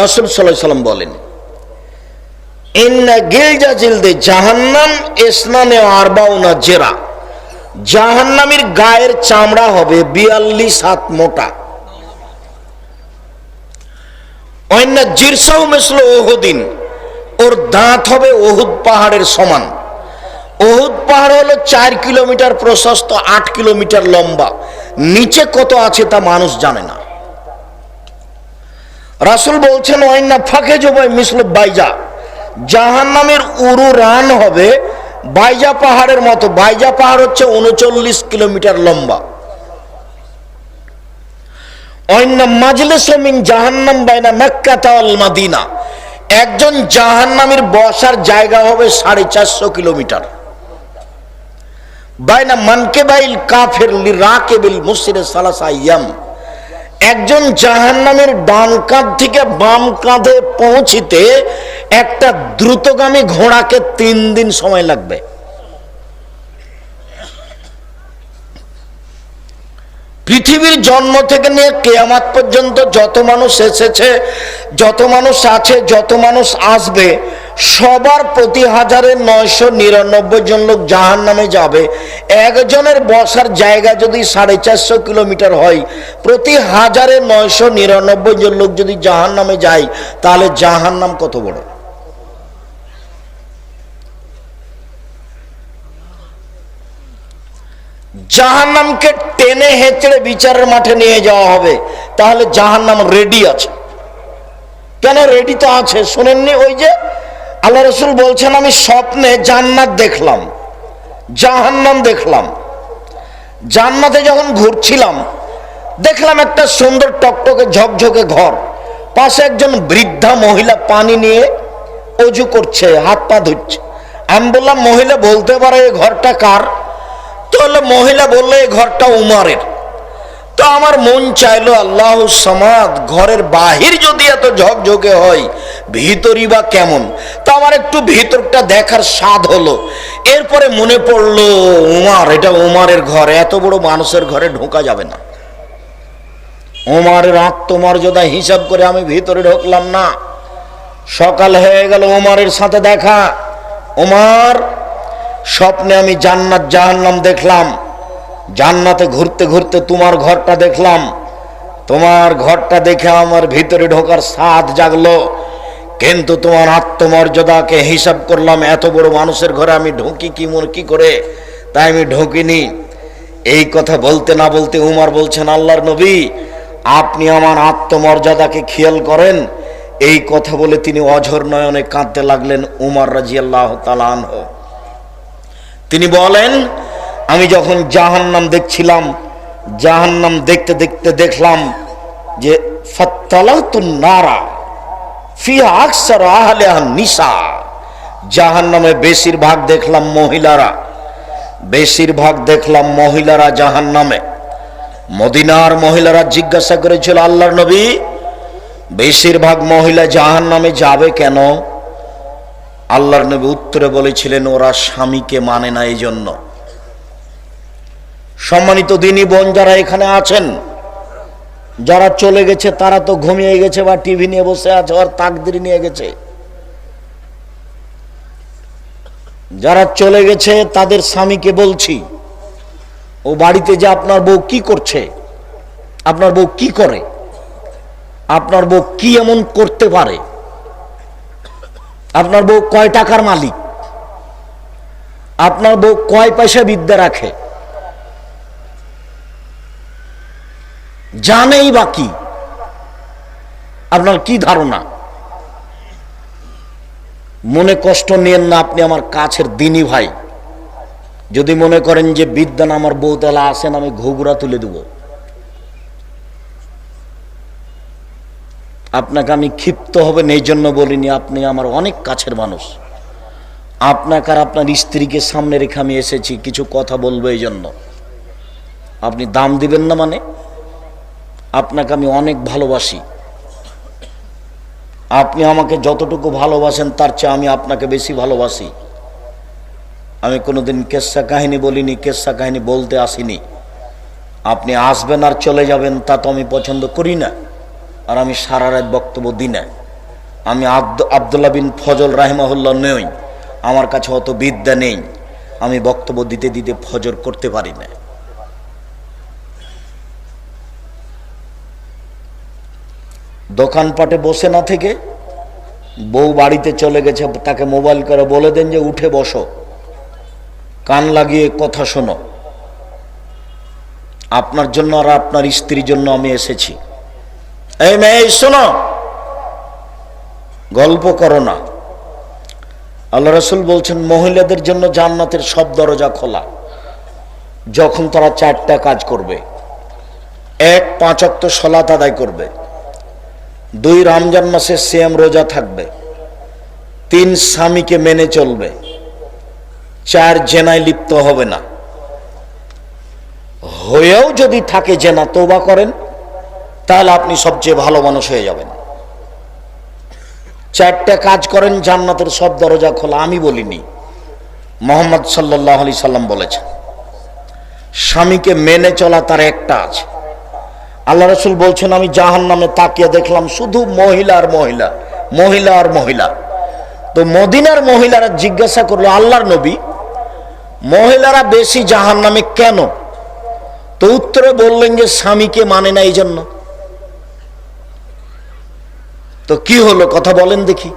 রাসুল সাল্লাম বলেন গিলজা জিলদে জাহান্নাম ইসনানে আরবাউনা জেরা। জাহান্নামের গায়ের চামড়া হবে বিয়াল্লিশ হাত মোটা। অন্য জিরসাও মেসলো ওহুদিন ওর দাঁত হবে ওহুদ পাহাড়ের সমান। ওহুদ পাহাড় হলো চার কিলোমিটার প্রশস্ত, আট কিলোমিটার লম্বা। নিচে কত আছে তা মানুষ জানে না। রাসুল বলছেন অন্য ফাঁকে জবাই মিসল বাইজা। জাহান নামের উরু রান হবে বাইজা পাহাড়ের মতো। বাইজা পাহাড় হচ্ছে উনচল্লিশ কিলোমিটার লম্বা। অন্য মাজলিস মিন জাহান্নাম বাইনা মক্কা তাওয়াল মাদিনা। একজন জাহান্নামের বসার জায়গা হবে সাড়ে চারশো কিলোমিটার। বাইনা মানকে বাইল কাফের রাকেবিল মুসিরে সালাসা ইয়াম একজন জাহান্নামের ডান কাঁধ থেকে বাম কাঁধে পৌঁছিতে একটা দ্রুতগামী ঘোড়াকে তিন দিন সময় লাগবে। পৃথিবীর জন্ম থেকে নিয়ে কেয়ামাত পর্যন্ত যত মানুষ এসেছে, যত মানুষ আছে, যত মানুষ আসবে, সবার প্রতি হাজারে নয়শো নিরানব্বই জন লোক জাহান নামে যাবে। একজনের বসার জায়গা যদি সাড়ে চারশো কিলোমিটার হয়, প্রতি হাজারে নয়শো নিরানব্বই জন লোক যদি জাহান নামে যায়, তাহলে জাহান নাম কত বড়? জাহান্নামকে টেনে হেঁচড়ে বিচারের মাঠে নিয়ে যাওয়া হবে। তাহলে জাহান্নাম রেডি আছে। কেন রেডি তো আছে? শোনেননি ওই যে আল্লাহ রসুল বলছেন, আমি স্বপ্নে জান্নাত দেখলাম, জাহান্নাম দেখলাম। জান্নাতে যখন ঘুরছিলাম, দেখলাম একটা সুন্দর টকটকে ঝকঝকে ঘর। পাশে একজন বৃদ্ধা মহিলা পানি নিয়ে অজু করছে, হাত পা ধুচ্ছে। আমি বললাম, মহিলা, বলতে পারে এই ঘরটা কার? তাহলে মহিলা বলল, এই ঘরটা উমারের। তো আমার মন চাইলো, আল্লাহ সমাদ, ঘরের বাহির যদি এত ঝকঝকে হয়, ভিতরই বা কেমন? তো আমার একটু ভিতরটা দেখার স্বাদ হলো। এরপরে মনে পড়ল, উমার, এটা উমারের ঘর, এত বড় মানুষের ঘরে ঢোকা যাবে না। উমারের আত্মমর্যাদা হিসাব করে আমি ভিতরে ঢুকলাম না। সকাল হয়ে গেল উমারের সাথে দেখা। উমার স্বপ্নে আমি জান্নাত জাহান্নাম দেখলাম। জান্নাতে ঘুরতে ঘুরতে তোমার ঘরটা দেখলাম। তোমার ঘরটা দেখে আমার ভিতরে ঢোকার স্বাদ জাগলো। কিন্তু তোমার আত্মমর্যাদাকে হিসাব করলাম, এত বড় মানুষের ঘরে আমি ঢুকি কি মনে কি করে? তাই আমি ঢুকিনি। এই কথা বলতে না বলতে উমার বলছেন, আল্লাহর নবী, আপনি আমার আত্মমর্যাদাকে খেয়াল করেন। এই কথা বলে তিনি অঝর নয়নে কাঁদতে লাগলেন উমার রাজি আল্লাহ তালান তিনি বলেন, আমি যখন জাহান্নাম দেখছিলাম, জাহান্নাম দেখতে দেখতে দেখলাম যে নারা ফিহা আকসার আহলেহা নিসা। জাহান্নামে বেশিরভাগ দেখলাম মহিলারা, বেশিরভাগ দেখলাম মহিলারা জাহান্নামে। মদিনার মহিলারা জিজ্ঞাসা করেছিল, আল্লাহর নবী, বেশিরভাগ মহিলা জাহান্নামে যাবে কেন? আল্লাহর নবী উত্তরে বলেছিলেন, ওরা স্বামীকে মানে না এই জন্য সম্মানিত দিনী বোন যারা এখানে আছেন, যারা চলে গেছে, তারা তো ঘুমিয়ে গেছে বা টিভি নিয়ে বসে আছে আর তাকদির নিয়ে গেছে। যারা চলে গেছে, তাদের স্বামীকে বলছি, ও বাড়িতে যে আপনার বউ কি করছে? আপনার বউ কি করে? আপনার বউ কি এমন করতে পারে? আপনার বউ কয় টাকার মালিক? আপনার বউ কয় পয়সা বিদ্যা রাখে? জানেই বাকি আপনার কি ধারণা? মনে কষ্ট নিয়েন না আপনি আমার কাছের দিনী ভাই। যদি মনে করেন যে বিদ্যান আমার বউ তাহলে আসেন, আমি ঘুঘুরা তুলে দেব। আপনাকে আমি ক্ষিপ্ত হবেন, এই জন্য বলিনি, আপনি আমার অনেক কাছের মানুষ। আপনাকে আর আপনার স্ত্রীকে সামনে রেখে আমি এসেছি, কিছু কথা বলব এই জন্য। আপনি দাম দিবেন না মানে? আপনাকে আমি অনেক ভালোবাসি। আপনি আমাকে যতটুকু ভালোবাসেন, তার চেয়ে আমি আপনাকে বেশি ভালোবাসি। আমি কোনোদিন কেসা কাহিনী বলিনি, কেসা কাহিনী বলতে আসিনি। আপনি আসবেন আর চলে যাবেন, তা তো আমি পছন্দ করি না। আর আমি সারা রাত বক্তব্য দিই না আমি আব্দ আবদুল্লাহ বিন ফজল রাহিমাহুল্লাহ নই, আমার কাছে অত বিদ্যা নেই। আমি বক্তব্য দিতে দিতে ফজর করতে পারি না দোকানপাটে বসে না থেকে বউ বাড়িতে চলে গেছে, তাকে মোবাইল করে বলে দেন যে উঠে বসো। কান লাগিয়ে কথা শোনো। আপনার জন্য আর আপনার স্ত্রীর জন্য আমি এসেছি। এই মেয়ে শোনো। গল্প করো না। আল্লাহ রসুল বলছেন, মহিলাদের জন্য জান্নাতের সব দরজা খোলা। যখন তারা চারটা কাজ করবে, এক পাঁচক্ত সলাত আদায় করবে, দুই রমজান মাসে সেম রোজা থাকবে, তিন স্বামীকে মেনে চলবে, চার জেনায় লিপ্ত হবে না। হয়েও যদি থাকে জেনা তোবা করেন। তাহলে আপনি সবচেয়ে ভালো মানুষ হয়ে যাবেন। চারটা কাজ করেন, জান্নাতের সব দরজা খোলা। আমি বলিনি, মোহাম্মদ সাল্লাহ আলি সাল্লাম বলেছেন, স্বামীকে মেনে চলা তার একটা আছে। আল্লাহ রসুল বলছেন, আমি জাহান নামে তাকিয়ে দেখলাম শুধু মহিলা আর মহিলা মহিলা আর মহিলা। তো মদিনার মহিলারা জিজ্ঞাসা করল, আল্লাহর নবী, মহিলারা বেশি জাহান নামে কেন? তো উত্তরে বললেন যে, স্বামীকে মানে না এই জন্য তো কি হলো কথা বলেন দেখি।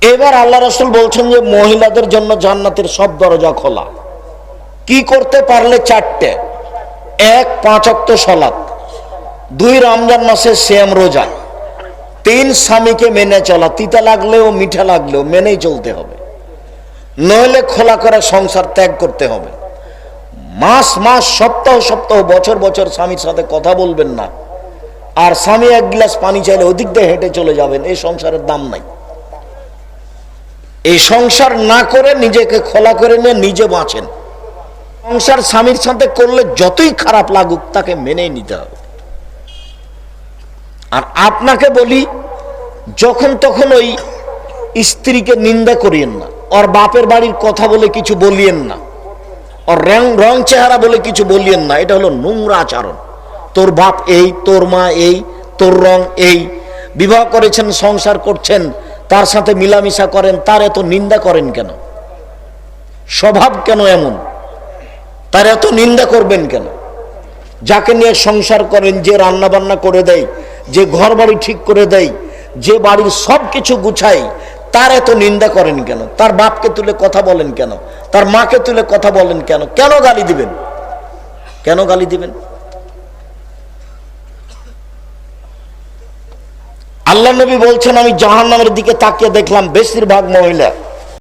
এবার আল্লাহ রসুল বলছেন যে মহিলাদের জন্য জান্নাতের সব দরজা খোলা। কি করতে পারলে চারটে? এক, পাঁচ অক্ত সলাৎ দুই, রমজান মাসে শ্যাম রোজা। তিন, স্বামীকে মেনে চলা। তিতা লাগলেও, মিঠা লাগলেও মেনেই চলতে হবে। নইলে খোলা করে সংসার ত্যাগ করতে হবে। মাস মাস, সপ্তাহ সপ্তাহ, বছর বছর স্বামীর সাথে কথা বলবেন না। আর স্বামী এক গ্লাস পানি চাইলে ওদিক দিয়ে হেঁটে চলে যাবেন। এই সংসারের দাম নাই। এই সংসার না করে নিজেকে খোলা করে নিয়ে নিজে বাঁচেন। সংসার স্বামীর সাথে করলে যতই খারাপ লাগুক, তাকে মেনে নিতে হবে। আর আপনাকে বলি, যখন তখন ওই স্ত্রীকে নিন্দা করিয়েন না। ওর বাপের বাড়ির কথা বলে কিছু বলিয়েন না। ওর রং রং চেহারা বলে কিছু বলিয়েন না। এটা হলো নোংরা আচরণ। তোর বাপ এই, তোর মা এই, তোর রং এই। বিবাহ করেছেন, সংসার করছেন, তার সাথে মিলামিশা করেন, তার এত নিন্দা করেন কেন? স্বভাব কেন এমন? তার এত নিন্দা করবেন কেন? যাকে নিয়ে সংসার করেন, যে রান্না বান্না করে দেয়, যে ঘর বাড়ি ঠিক করে দেয়, যে বাড়ির সব কিছু গুছায়, তার এত নিন্দা করেন কেন? তার বাপকে তুলে কথা বলেন কেন? তার মাকে তুলে কথা বলেন কেন? কেন গালি দিবেন? কেন গালি দিবেন? আল্লাহ নবী বলছেন আমি জাহান নামের দিকে তাকিয়ে দেখলাম বেশিরভাগ মহিলা।